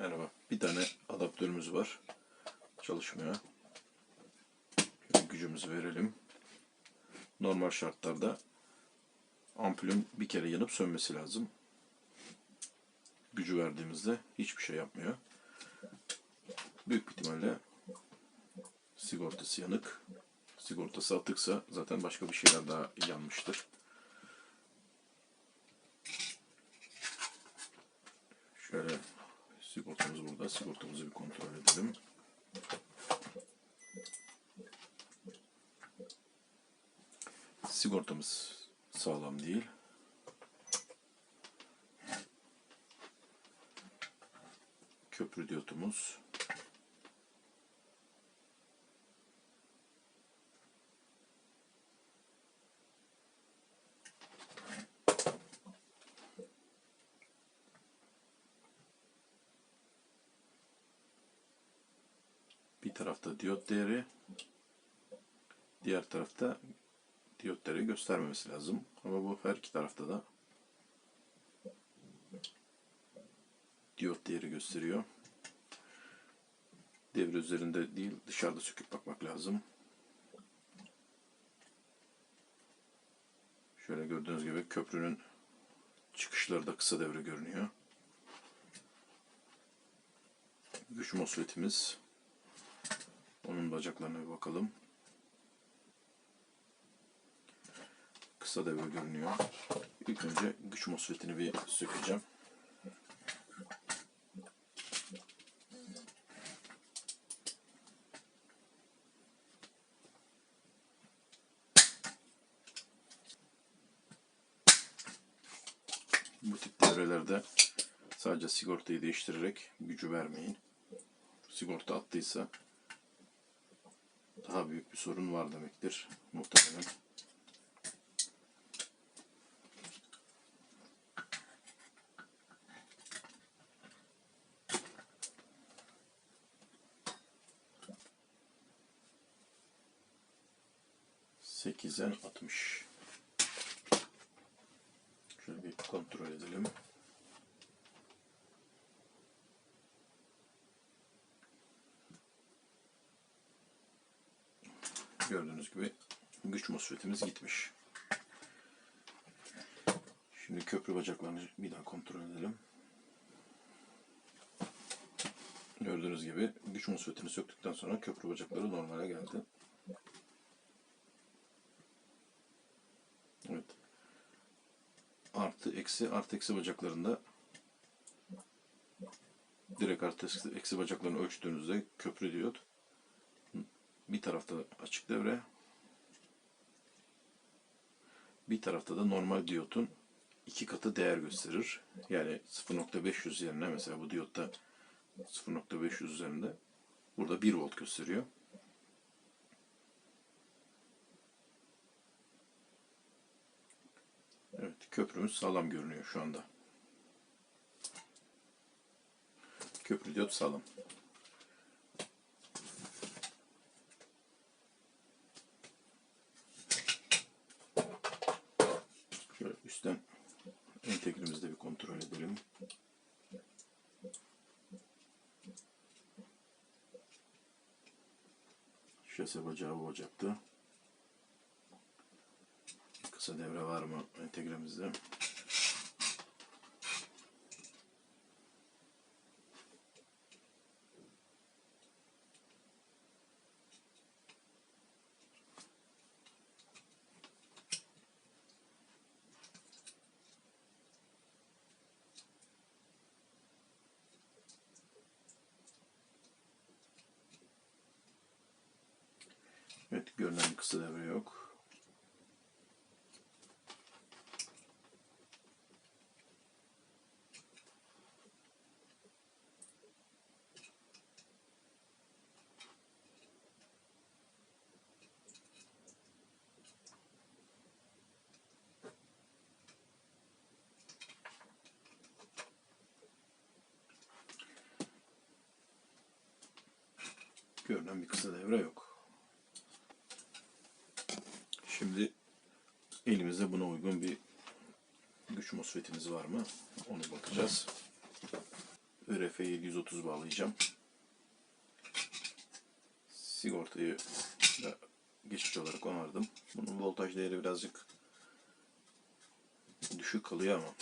Merhaba. Bir tane adaptörümüz var. Çalışmıyor. Şöyle gücümüzü verelim. Normal şartlarda ampulün bir kere yanıp sönmesi lazım. Gücü verdiğimizde hiçbir şey yapmıyor. Büyük ihtimalle sigortası yanık. Sigortası atıksa zaten başka bir şeyler daha yanmıştır. Şöyle sigortamız burada. Sigortamızı bir kontrol edelim. Sigortamız sağlam değil. Köprü diyotumuz. Tarafta diyot değeri, diğer tarafta diyot değeri göstermemesi lazım. Ama bu her iki tarafta da diyot değeri gösteriyor. Devre üzerinde değil dışarıda söküp bakmak lazım. Şöyle gördüğünüz gibi köprünün çıkışları da kısa devre görünüyor. Güç mosfetimiz. Onun bacaklarına bir bakalım. Kısa devre görünüyor. İlk önce güç mosfetini bir sökeceğim. Bu tip devrelerde sadece sigortayı değiştirerek gücü vermeyin. Sigorta attıysa daha büyük bir sorun var demektir muhtemelen. Sekizden altmış. Şöyle bir kontrol edelim. Gördüğünüz gibi güç mosfetimiz gitmiş. Şimdi köprü bacaklarını bir daha kontrol edelim. Gördüğünüz gibi güç mosfetini söktükten sonra köprü bacakları normale geldi. Evet. Artı eksi artı eksi bacaklarında direkt artı eksi, bacaklarını ölçtüğünüzde köprü diyot bir tarafta açık devre, bir tarafta da normal diyotun iki katı değer gösterir. Yani 0.500 üzerine mesela bu diyotta 0.500 üzerinde burada 1 volt gösteriyor. Evet, köprümüz sağlam görünüyor şu anda. Köprü diyot sağlam. Şöyle üstten de bir kontrol edelim. Şase bacağı bu bacaktı. Kısa devre var mı entegremizde? Evet, görünen bir kısa devre yok. Görünen bir kısa devre yok. Şimdi elimizde buna uygun bir güç mosfetimiz var mı? Onu bakacağız. RF 730 bağlayacağım. Sigortayı da geçici olarak onardım. Bunun voltaj değeri birazcık düşük kalıyor ama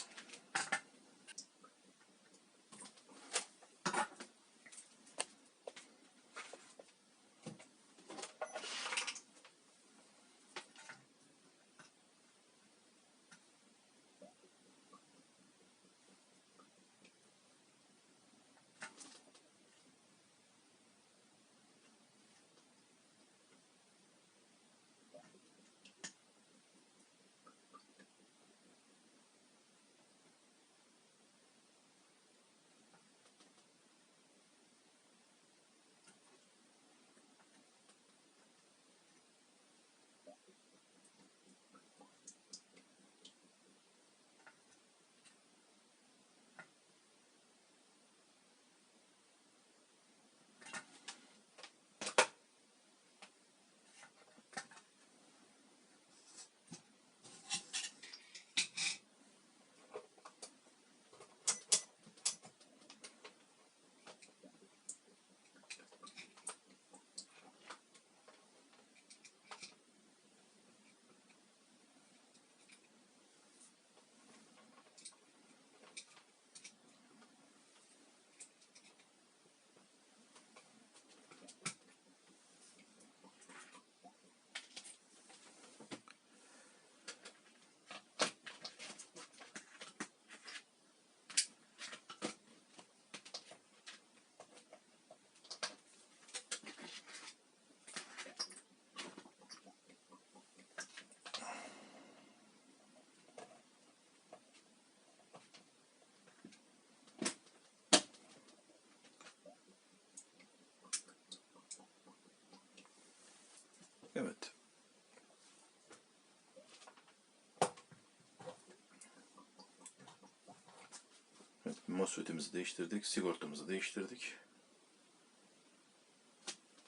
MOSFET'imizi değiştirdik, sigortamızı değiştirdik.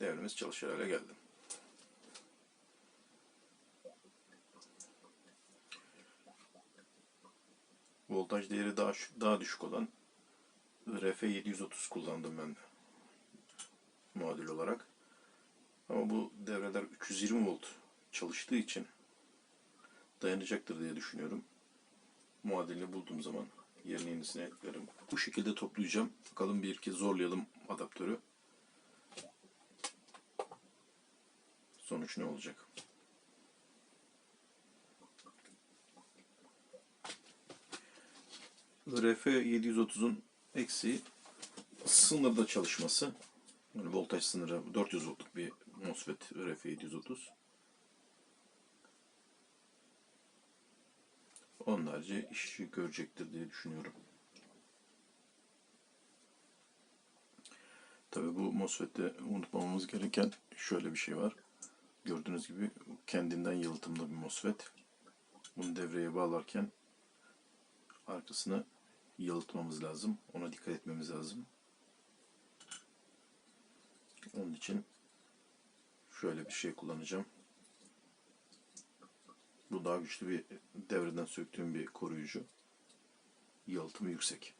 Devrimiz çalışır hale geldi. Voltaj değeri daha daha düşük olan RF 730 kullandım ben de. Muadil olarak. Ama bu devreler 320 volt çalıştığı için dayanacaktır diye düşünüyorum. Muadilini bulduğum zaman yerine yenisini eklerim. Bu şekilde toplayacağım. Bakalım bir iki zorlayalım adaptörü. Sonuç ne olacak? RF 730'un eksiği sınırda çalışması. Yani voltaj sınırı 400 voltluk bir MOSFET RF 730. Onlarca işi görecektir diye düşünüyorum. Tabii bu MOSFET'te unutmamamız gereken şöyle bir şey var. Gördüğünüz gibi kendinden yalıtımlı bir MOSFET. Bunu devreye bağlarken arkasına yalıtmamız lazım. Ona dikkat etmemiz lazım. Onun için şöyle bir şey kullanacağım. Bu daha güçlü bir devreden söktüğüm bir koruyucu. Yalıtımı yüksek.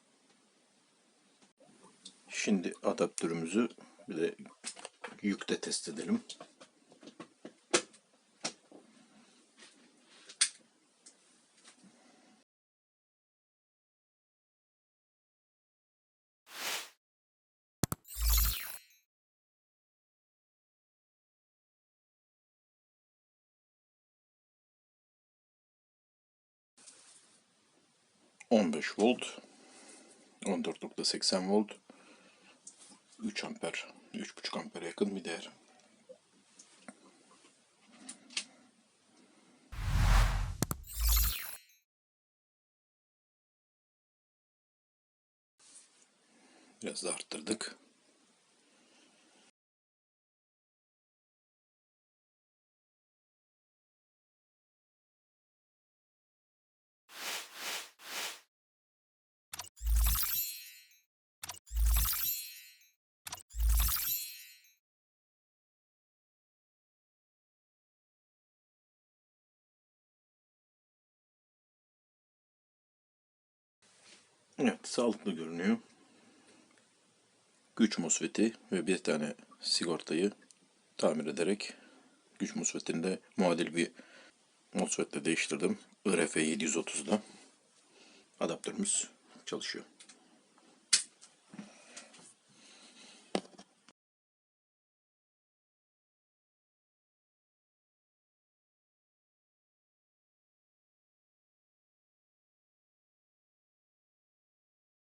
Şimdi adaptörümüzü bir de yükte test edelim. ...15 volt... ...14.80 volt... ...3 amper... ...3.5 ampere yakın bir değer. Biraz da arttırdık. Evet, sağlıklı görünüyor. güç MOSFET'i ve bir tane sigortayı tamir ederek güç MOSFET'ini de muadil bir MOSFET'le değiştirdim. IRF 730'da adaptörümüz çalışıyor.